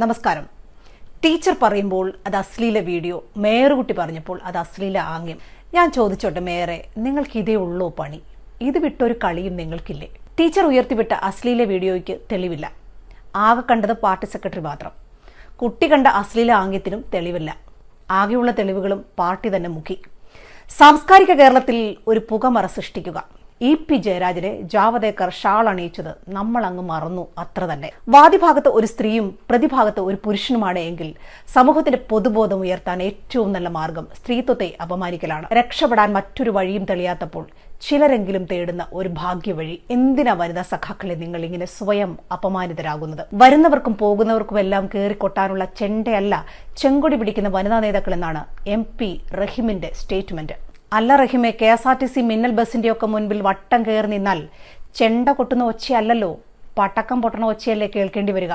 നമസ്കാരം. ടീച്ചർ പറയുമ്പോൾ അത് അശ്ലീല വീഡിയോ മേയറുകുട്ടി പറഞ്ഞപ്പോൾ അത് അശ്ലീല ആംഗ്യം. ഞാൻ ചോദിച്ചോട്ടെ മേയറെ നിങ്ങൾക്ക് ഇതേ ഉള്ളൂ പണി? ഇത് വിട്ടൊരു കളിയും നിങ്ങൾക്കില്ലേ? ടീച്ചർ ഉയർത്തിവിട്ട അശ്ലീല വീഡിയോയ്ക്ക് തെളിവില്ല. ആകെ കണ്ടത് പാർട്ടി സെക്രട്ടറി മാത്രം. കുട്ടി കണ്ട അശ്ലീല ആംഗ്യത്തിനും തെളിവില്ല. ആകെയുള്ള തെളിവുകളും പാർട്ടി തന്നെ മുക്കി. സാംസ്കാരിക കേരളത്തിൽ ഒരു പുകമറ സൃഷ്ടിക്കുക. ഇ പി ജയരാജനെ ജാവദേക്കർ ഷാൾ അണിയിച്ചത് നമ്മൾ അങ്ങ് മറന്നു അത്ര തന്നെ. വാദിഭാഗത്ത് ഒരു സ്ത്രീയും പ്രതിഭാഗത്ത് ഒരു പുരുഷനുമാണ് എങ്കിൽ സമൂഹത്തിന്റെ പൊതുബോധം ഉയർത്താൻ ഏറ്റവും നല്ല മാർഗം സ്ത്രീത്വത്തെ അപമാനിക്കലാണ്. രക്ഷപ്പെടാൻ മറ്റൊരു വഴിയും തെളിയാത്തപ്പോൾ ചിലരെങ്കിലും തേടുന്ന ഒരു ഭാഗ്യവഴി എന്തിനാ വനിതാ സഖാക്കളെ നിങ്ങൾ ഇങ്ങനെ സ്വയം അപമാനിതരാകുന്നത്? വരുന്നവർക്കും പോകുന്നവർക്കും എല്ലാം കയറിക്കൊട്ടാനുള്ള ചെണ്ടയല്ല ചെങ്കൊടി പിടിക്കുന്ന വനിതാ നേതാക്കൾ എന്നാണ് എം പി റഹിമിന്റെ സ്റ്റേറ്റ്മെന്റ്. അല്ല റഹിമെ K S R T C Minnal ബസിന്റെയൊക്കെ മുൻപിൽ വട്ടം കയറി നിന്നാൽ ചെണ്ട കൊട്ടുന്ന ഒച്ചയല്ലല്ലോ. പടക്കം പൊട്ടണ ഒച്ചയല്ലേ കേൾക്കേണ്ടി വരിക.